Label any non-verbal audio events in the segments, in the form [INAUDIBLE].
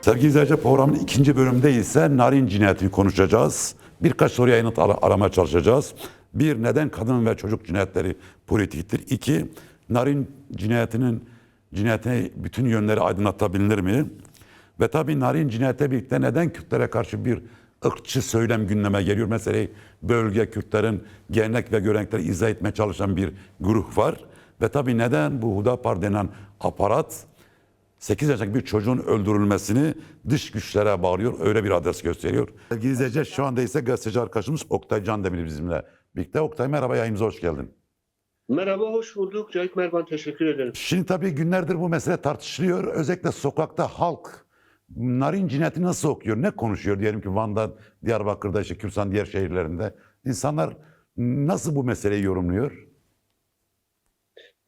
Sevgili izleyiciler programın ikinci bölümünde ise narin cinayetini konuşacağız. Birkaç soruya yanıt ara- aramaya çalışacağız. Bir, neden kadın ve çocuk cinayetleri politiktir? İki, narin cinayetinin cinayetine bütün yönleri aydınlatabilir mi? Ve tabii narin cinayete birlikte neden Kürtlere karşı bir ırkçı söylem gündeme geliyor? Mesela bölge Kürtlerin gelenek ve görenekleri izah etmeye çalışan bir grup var. Ve tabii neden bu Hudapar denen aparat 8 yaşındaki bir çocuğun öldürülmesini dış güçlere bağlıyor. Öyle bir adres gösteriyor. Sevgili izleyiciler şu anda ise gazeteci arkadaşımız Oktay Candemir bizimle birlikte. Oktay merhaba yayınımıza hoş geldin. Merhaba, hoş bulduk. Cahit Mervan, teşekkür ederim. Şimdi tabii günlerdir bu mesele tartışılıyor. Özellikle sokakta halk narin cinayeti nasıl okuyor, ne konuşuyor diyelim ki Van'da, Diyarbakır'da, işte Kürsan diğer şehirlerinde. İnsanlar nasıl bu meseleyi yorumluyor?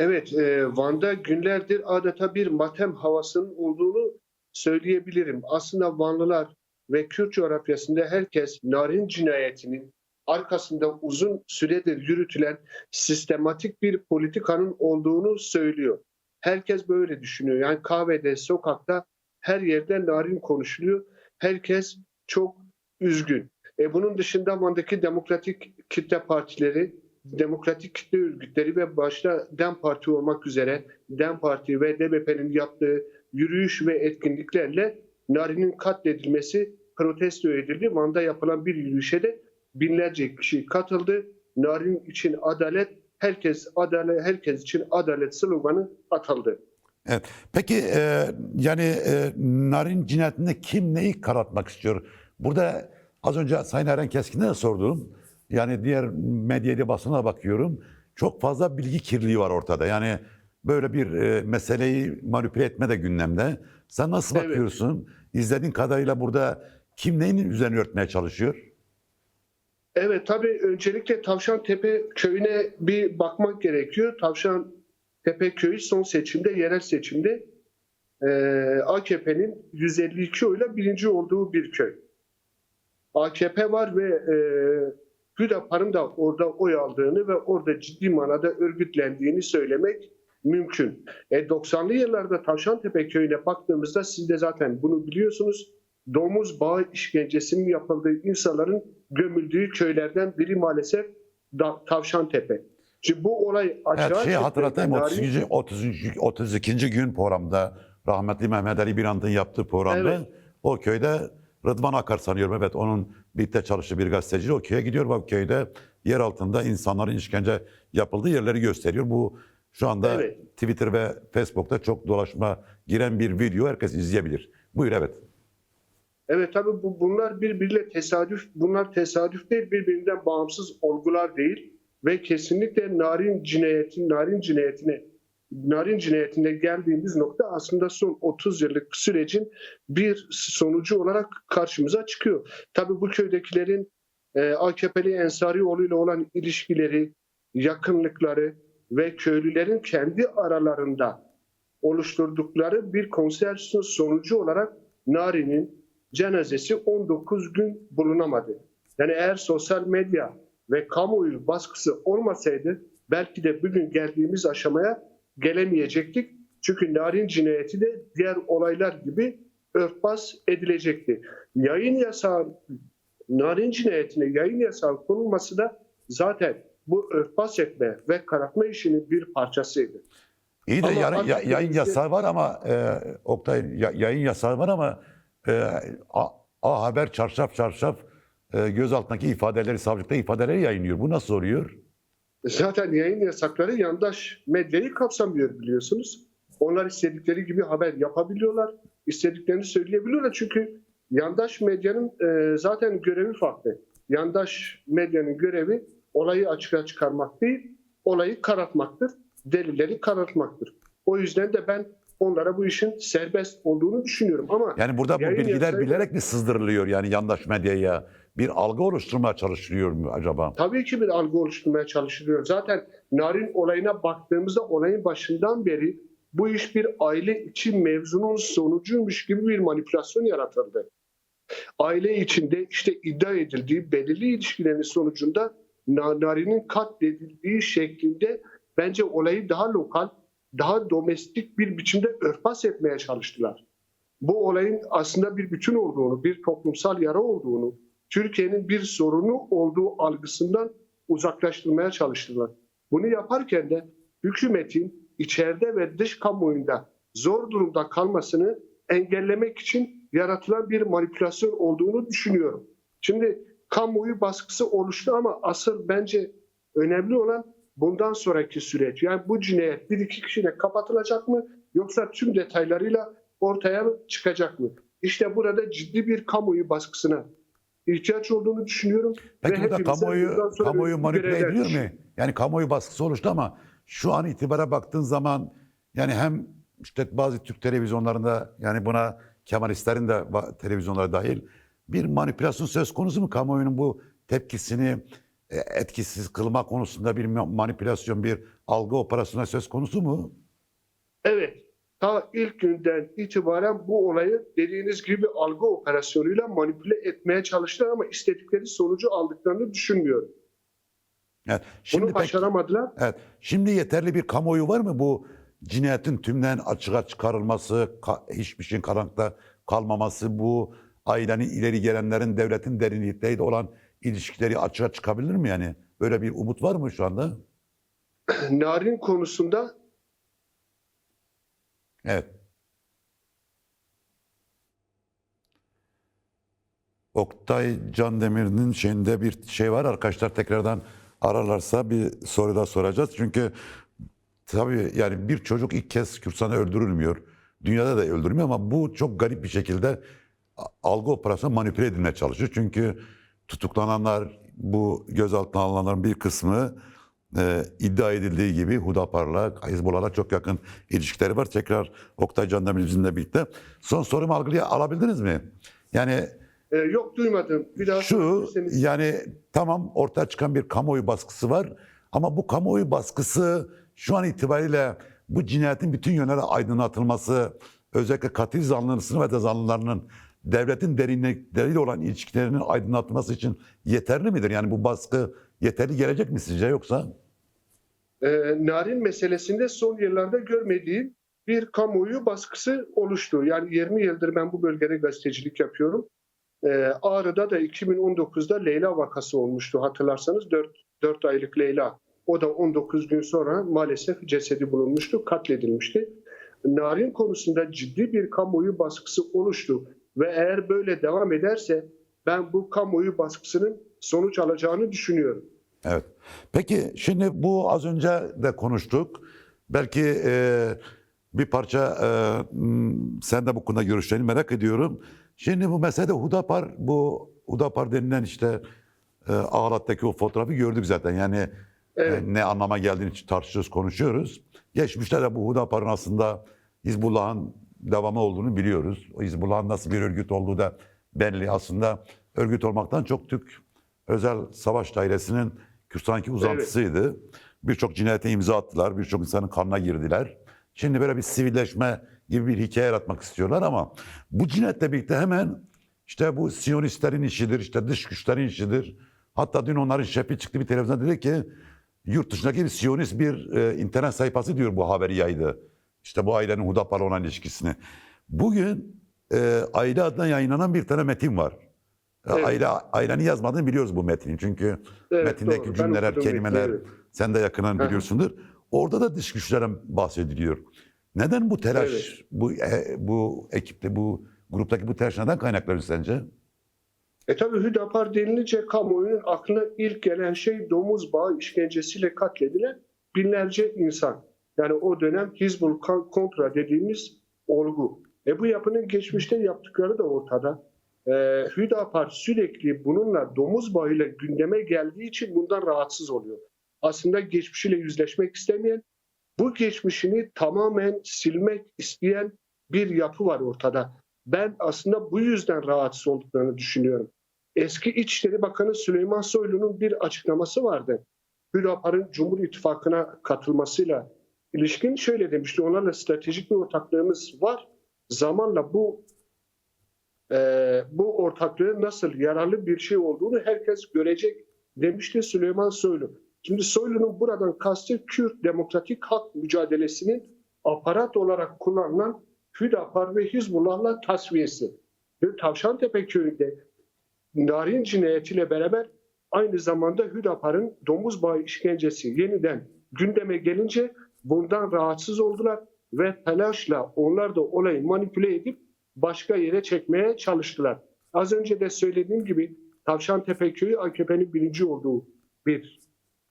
Evet, e, Van'da günlerdir adeta bir matem havasının olduğunu söyleyebilirim. Aslında Vanlılar ve Kürt coğrafyasında herkes narin cinayetinin arkasında uzun süredir yürütülen sistematik bir politikanın olduğunu söylüyor. Herkes böyle düşünüyor. Yani kahvede, sokakta her yerde narin konuşuluyor. Herkes çok üzgün. E bunun dışında Van'daki demokratik kitle partileri, demokratik kitle örgütleri ve başta DEM Parti olmak üzere DEM Parti ve DBP'nin yaptığı yürüyüş ve etkinliklerle Nari'nin katledilmesi protesto edildi. Van'da yapılan bir yürüyüşe de binlerce kişi katıldı. Narin için adalet, herkes adalet, herkes için adalet sloganı atıldı. Evet. Peki e, yani e, narin cinayetinde kim neyi karartmak istiyor? Burada az önce Sayın Eren Keskin'e de sordum. Yani diğer medyada basına bakıyorum. Çok fazla bilgi kirliliği var ortada. Yani böyle bir e, meseleyi manipüle etme de gündemde. Sen nasıl Evet. bakıyorsun? İzlediğin kadarıyla burada kim neyin üzerine örtmeye çalışıyor? Evet tabii öncelikle Tavşantepe köyüne bir bakmak gerekiyor. Tavşantepe köyü son seçimde, yerel seçimde e, AKP'nin 152 oyla birinci olduğu bir köy. AKP var ve e, Hüdapar'ın da orada oy aldığını ve orada ciddi manada örgütlendiğini söylemek mümkün. E, 90'lı yıllarda Tavşantepe köyüne baktığımızda siz de zaten bunu biliyorsunuz. Domuz bağı işkencesinin yapıldığı insanların gömüldüğü köylerden biri maalesef da, Tavşantepe. Şimdi bu olay Evet, açığa şey çıktı. hatırlatayım Narin- 32. 32. 32. gün programda rahmetli Mehmet Ali Birand'ın yaptığı programda Evet. o köyde Rıdvan Akar sanıyorum evet onun birlikte çalıştığı bir gazeteci o köye gidiyor bak köyde yer altında insanların işkence yapıldığı yerleri gösteriyor. Bu şu anda Evet. Twitter ve Facebook'ta çok dolaşma giren bir video herkes izleyebilir. Buyur evet. Evet tabii bu, bunlar birbiriyle tesadüf, bunlar tesadüf değil, birbirinden bağımsız olgular değil ve kesinlikle narin cinayetin, narin cinayetine, narin cinayetinde geldiğimiz nokta aslında son 30 yıllık sürecin bir sonucu olarak karşımıza çıkıyor. Tabii bu köydekilerin e, AKP'li Ensarioğlu ile olan ilişkileri, yakınlıkları ve köylülerin kendi aralarında oluşturdukları bir konsensüs sonucu olarak Nari'nin cenazesi 19 gün bulunamadı. Yani eğer sosyal medya ve kamuoyu baskısı olmasaydı belki de bugün geldiğimiz aşamaya gelemeyecektik. Çünkü Narin cinayeti de diğer olaylar gibi örtbas edilecekti. Yayın yasağı, Narin cinayetine yayın yasağı konulması da zaten bu örtbas etme ve karartma işinin bir parçasıydı. İyi de Ama yarın- ya- yayın yasağı var ama e, Oktay ya- yayın yasağı var ama e, A, A Haber çarşaf çarşaf e, gözaltındaki ifadeleri savcılıkta ifadeleri yayınlıyor. Bu nasıl oluyor? Zaten yayın yasakları yandaş medyayı kapsamıyor biliyorsunuz. Onlar istedikleri gibi haber yapabiliyorlar, istediklerini söyleyebiliyorlar. Çünkü yandaş medyanın e, zaten görevi farklı. Yandaş medyanın görevi olayı açığa çıkarmak değil, olayı karartmaktır, delilleri karartmaktır. O yüzden de ben onlara bu işin serbest olduğunu düşünüyorum. Ama Yani burada bu bilgiler yasağı- bilerek mi sızdırılıyor yani yandaş medyaya? Bir algı oluşturmaya çalışılıyor mu acaba? Tabii ki bir algı oluşturmaya çalışılıyor. Zaten Narin olayına baktığımızda olayın başından beri bu iş bir aile içi mevzunun sonucuymuş gibi bir manipülasyon yaratıldı. Aile içinde işte iddia edildiği belirli ilişkilerin sonucunda Na- Narin'in katledildiği şeklinde bence olayı daha lokal, daha domestik bir biçimde örtbas etmeye çalıştılar. bu olayın aslında bir bütün olduğunu, bir toplumsal yara olduğunu, Türkiye'nin bir sorunu olduğu algısından uzaklaştırmaya çalıştılar. Bunu yaparken de hükümetin içeride ve dış kamuoyunda zor durumda kalmasını engellemek için yaratılan bir manipülasyon olduğunu düşünüyorum. Şimdi kamuoyu baskısı oluştu ama asıl bence önemli olan bundan sonraki süreç. Yani bu cinayet bir iki kişiyle kapatılacak mı yoksa tüm detaylarıyla ortaya çıkacak mı? İşte burada ciddi bir kamuoyu baskısına ihtiyaç olduğunu düşünüyorum. Peki Ve burada kamuoyu, kamuoyu manipüle ediliyor mu? Yani kamuoyu baskısı oluştu ama şu an itibara baktığın zaman yani hem işte bazı Türk televizyonlarında yani buna Kemalistlerin de televizyonları dahil bir manipülasyon söz konusu mu? Kamuoyunun bu tepkisini e, etkisiz kılma konusunda bir ma- manipülasyon, bir algı operasyonu söz konusu mu? Evet. Ta ilk günden itibaren bu olayı dediğiniz gibi algı operasyonuyla manipüle etmeye çalıştılar ama istedikleri sonucu aldıklarını düşünmüyorum. Evet. Bunu Şimdi peki- başaramadılar. Evet. Şimdi yeterli bir kamuoyu var mı bu cinayetin tümden açığa çıkarılması, ka- hiçbir şeyin karanlıkta kalmaması, bu ailenin ileri gelenlerin devletin derinlikleriyle olan ilişkileri açığa çıkabilir mi yani? Böyle bir umut var mı şu anda? [CLEARS THROAT] Narin konusunda Evet. Oktay Candemir'in şeyinde bir şey var. Arkadaşlar tekrardan ararlarsa bir soru da soracağız. Çünkü tabii yani bir çocuk ilk kez Kürsan'ı öldürülmüyor. Dünyada da öldürülmüyor ama bu çok garip bir şekilde algı operasyonu manipüle edilmeye çalışıyor. Çünkü tutuklananlar, bu gözaltına alınanların bir kısmı e, iddia edildiği gibi Hudapar'la, Hizbullah'la çok yakın ilişkileri var. Tekrar Oktay Candemir bizimle birlikte. Son sorumu algıya alabildiniz mi? Yani e, yok duymadım. Bir daha şu yani tamam ortaya çıkan bir kamuoyu baskısı var ama bu kamuoyu baskısı şu an itibariyle bu cinayetin bütün yönlere aydınlatılması özellikle katil zanlısının ve de zanlılarının devletin derinlikleriyle olan ilişkilerinin aydınlatılması için yeterli midir? Yani bu baskı yeterli gelecek mi sizce yoksa? E, narin meselesinde son yıllarda görmediğim bir kamuoyu baskısı oluştu. Yani 20 yıldır ben bu bölgede gazetecilik yapıyorum. E, Ağrı'da da 2019'da Leyla vakası olmuştu hatırlarsanız 4, 4 aylık Leyla. O da 19 gün sonra maalesef cesedi bulunmuştu, katledilmişti. Narin konusunda ciddi bir kamuoyu baskısı oluştu ve eğer böyle devam ederse ben bu kamuoyu baskısının sonuç alacağını düşünüyorum. Evet. Peki şimdi bu az önce de konuştuk. Belki e, bir parça e, sen de bu konuda görüşlerini merak ediyorum. Şimdi bu meselede Hudapar, bu Hudapar denilen işte e, Ağlat'taki o fotoğrafı gördük zaten. Yani Evet. e, ne anlama geldiğini tartışıyoruz, konuşuyoruz. Geçmişte de bu Hudapar'ın aslında Hizbullah'ın devamı olduğunu biliyoruz. O Hizbullah'ın nasıl bir örgüt olduğu da belli. Aslında örgüt olmaktan çok Türk özel savaş dairesinin Kürsan'daki uzantısıydı. Birçok cinayete imza attılar, birçok insanın kanına girdiler. Şimdi böyle bir sivilleşme gibi bir hikaye yaratmak istiyorlar ama bu cinayetle birlikte hemen işte bu Siyonistlerin işidir, işte dış güçlerin işidir. Hatta dün onların şefi çıktı bir televizyonda dedi ki yurt dışındaki bir Siyonist bir e, internet sayfası diyor bu haberi yaydı. İşte bu ailenin Hudapar'la olan ilişkisini. Bugün e, aile adına yayınlanan bir tane metin var. E, Evet. Aile ailenin yazmadığını biliyoruz bu metni. Çünkü Evet, metindeki doğru. Ben cümleler, okudum kelimeler evet. sen de yakından biliyorsundur. Orada da dış güçlerden bahsediliyor. Neden bu telaş, Evet. bu e, bu ekipte, bu gruptaki bu telaş neden kaynaklanıyor sence? E tabi Hüdapar denilince kamuoyunun aklına ilk gelen şey domuz bağı işkencesiyle katledilen binlerce insan. Yani o dönem Hizbul kontra dediğimiz olgu. E bu yapının geçmişte yaptıkları da ortada. E, Hüdapar sürekli bununla domuz bağıyla gündeme geldiği için bundan rahatsız oluyor. Aslında geçmişiyle yüzleşmek istemeyen, bu geçmişini tamamen silmek isteyen bir yapı var ortada. Ben aslında bu yüzden rahatsız olduklarını düşünüyorum. Eski İçişleri Bakanı Süleyman Soylu'nun bir açıklaması vardı. Hüdapar'ın Cumhur İttifakı'na katılmasıyla ilişkin şöyle demişti. Onlarla stratejik bir ortaklığımız var. Zamanla bu e, bu ortaklığın nasıl yararlı bir şey olduğunu herkes görecek demişti Süleyman Soylu. Şimdi Soylu'nun buradan kastı Kürt Demokratik Hak mücadelesinin aparat olarak kullanılan Hüdapar ve Hizbullah'la tasfiyesi. Ve Tavşantepe köyünde Narin cinayetiyle beraber aynı zamanda Hüdapar'ın domuz bağı işkencesi yeniden gündeme gelince bundan rahatsız oldular ve telaşla onlar da olayı manipüle edip başka yere çekmeye çalıştılar. Az önce de söylediğim gibi Tavşantepe köyü AKP'nin birinci olduğu bir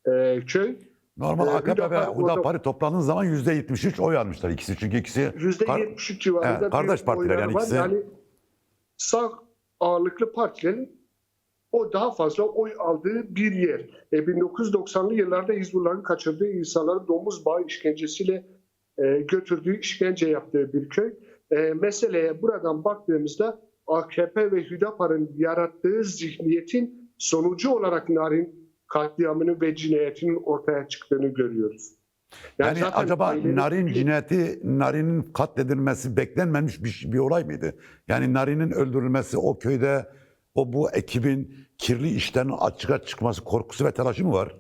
e, köy. Normal Ee, AKP ve Hüdapar orada- Hudapar'ı topladığınız zaman %73 oy almışlar ikisi. Çünkü ikisi Yüzde kar- %73 civarında Evet, kardeş partiler yani ikisi. Yani sağ ağırlıklı partilerin o daha fazla oy aldığı bir yer. E, 1990'lı yıllarda Hizbullah'ın kaçırdığı insanları domuz bağı işkencesiyle e, götürdüğü, işkence yaptığı bir köy. E, meseleye buradan baktığımızda AKP ve Hüdapar'ın yarattığı zihniyetin sonucu olarak Narin katliamının ve cinayetinin ortaya çıktığını görüyoruz. Yani, zaten acaba ailenin- Narin cinayeti, Narin'in katledilmesi beklenmemiş bir, bir olay mıydı? Yani Narin'in öldürülmesi o köyde o bu ekibin kirli işlerin açığa çıkması korkusu ve telaşı mı var?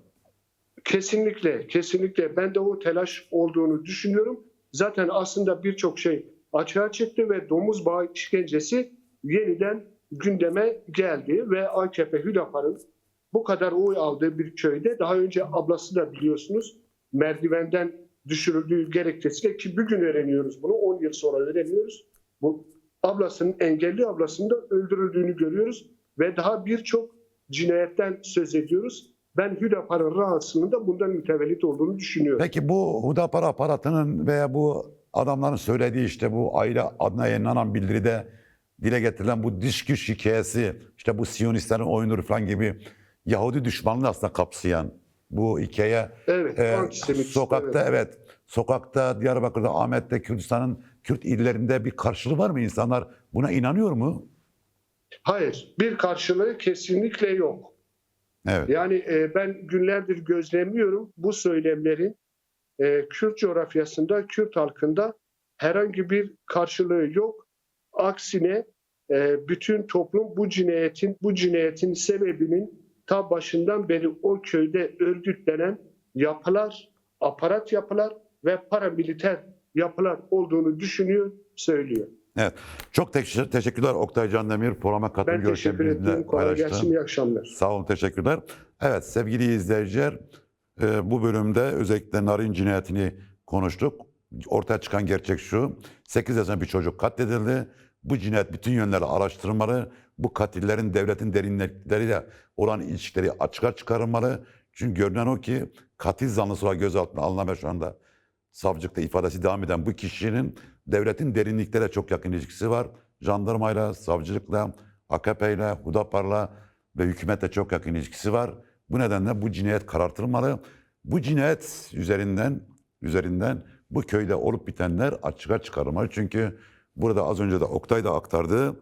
Kesinlikle, kesinlikle. Ben de o telaş olduğunu düşünüyorum. Zaten aslında birçok şey açığa çıktı ve domuz bağı işkencesi yeniden gündeme geldi ve AKP Hüdapar'ın bu kadar oy aldığı bir köyde daha önce ablası da biliyorsunuz merdivenden düşürüldüğü gerekçesiyle ki bugün öğreniyoruz bunu 10 yıl sonra öğreniyoruz. Bu ablasının engelli ablasının da öldürüldüğünü görüyoruz ve daha birçok cinayetten söz ediyoruz. Ben Hüdapar'ın rahatsızlığının da bundan mütevellit olduğunu düşünüyorum. Peki bu Hudapar aparatının veya bu adamların söylediği işte bu aile adına yayınlanan bildiride dile getirilen bu diş güç hikayesi işte bu Siyonistlerin oyunları falan gibi Yahudi düşmanlığı aslında kapsayan bu hikaye Evet, e, sokakta evet. evet. sokakta Diyarbakır'da Ahmet'te Kürdistan'ın Kürt illerinde bir karşılığı var mı insanlar buna inanıyor mu? Hayır, bir karşılığı kesinlikle yok. Evet. Yani e, ben günlerdir gözlemliyorum bu söylemlerin e, Kürt coğrafyasında, Kürt halkında herhangi bir karşılığı yok. Aksine e, bütün toplum bu cinayetin bu cinayetin sebebinin ta başından beri o köyde örgütlenen yapılar, aparat yapılar ve paramiliter yapılar olduğunu düşünüyor, söylüyor. Evet. Çok teşekkür, teşekkürler Oktay Candemir programa katıl Ben teşekkür görüşlerinizi ederim. bizimle Kolay gelsin. İyi akşamlar. Sağ olun, teşekkürler. Evet sevgili izleyiciler, e, bu bölümde özellikle Narin cinayetini konuştuk. Ortaya çıkan gerçek şu, 8 yaşında bir çocuk katledildi. Bu cinayet bütün yönlerle araştırılmalı. Bu katillerin devletin derinlikleriyle olan ilişkileri açığa çıkarılmalı. Çünkü görünen o ki katil zanlısı olarak gözaltına alınan ve şu anda savcılıkta ifadesi devam eden bu kişinin devletin derinliklere çok yakın ilişkisi var. Jandarmayla, savcılıkla, AKP'yle, Hudapar'la ve hükümetle çok yakın ilişkisi var. Bu nedenle bu cinayet karartılmalı. Bu cinayet üzerinden üzerinden bu köyde olup bitenler açığa çıkarılmalı. Çünkü burada az önce de Oktay da aktardı.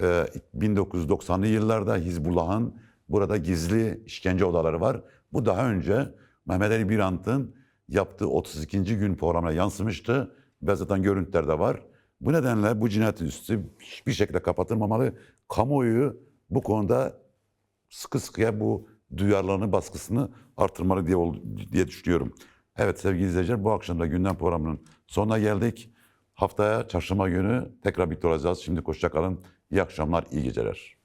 e, 1990'lı yıllarda Hizbullah'ın burada gizli işkence odaları var. Bu daha önce Mehmet Ali Birant'ın yaptığı 32. gün programına yansımıştı ve zaten görüntüler de var. Bu nedenle bu cinayet üstü hiçbir şekilde kapatılmamalı. Kamuoyu bu konuda sıkı sıkıya bu duyarlılığını, baskısını artırmalı diye, diye düşünüyorum. Evet sevgili izleyiciler bu akşam da gündem programının sonuna geldik. Haftaya çarşamba günü tekrar birlikte olacağız. Şimdi hoşça kalın. İyi akşamlar, iyi geceler.